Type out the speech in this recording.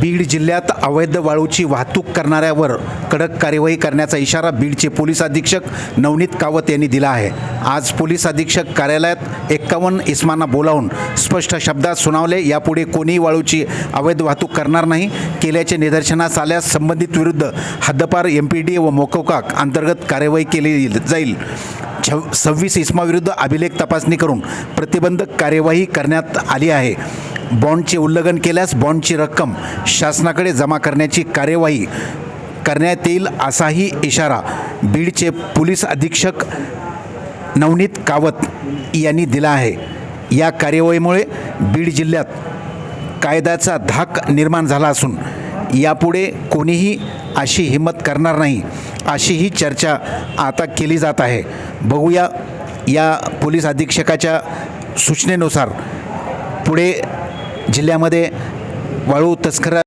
बीड जिल्ह्यात अवैध वाळूची वाहतूक करणाऱ्यावर कडक कार्यवाही करण्याचा इशारा बीडचे पोलीस अधीक्षक नवनीत कावत यांनी दिला आहे. आज पोलीस अधीक्षक कार्यालयात एक्कावन्न इस्मांना बोलावून स्पष्ट शब्दात सुनावले यापुढे कोणीही वाळूची अवैध वाहतूक करणार नाही. केल्याचे निदर्शनास आल्यास संबंधित विरुद्ध हद्दपार एम पी डी व मोकोकाक अंतर्गत कार्यवाही केली जाईल. छव सव्वीस इस्माविरुद्ध अभिलेख तपासणी करून प्रतिबंधक कार्यवाही करण्यात आली आहे. बॉन्डचे उल्लंघन केल्यास बॉन्डची रक्कम शासनाकडे जमा करण्याची कार्यवाही करण्यात येईल असाही इशारा बीडचे पोलीस अधीक्षक नवनीत कावत यांनी दिला आहे. या कार्यवाहीमुळे बीड जिल्ह्यात कायद्याचा धाक निर्माण झाला असून यापुढे कोणीही अशी हिंमत करणार नाही अशी ही चर्चा आता केली जात आहे. बघूया या पोलीस अधीक्षकाच्या सूचनेनुसार पुढे जिल्ह्यामध्ये वाळू तस्करा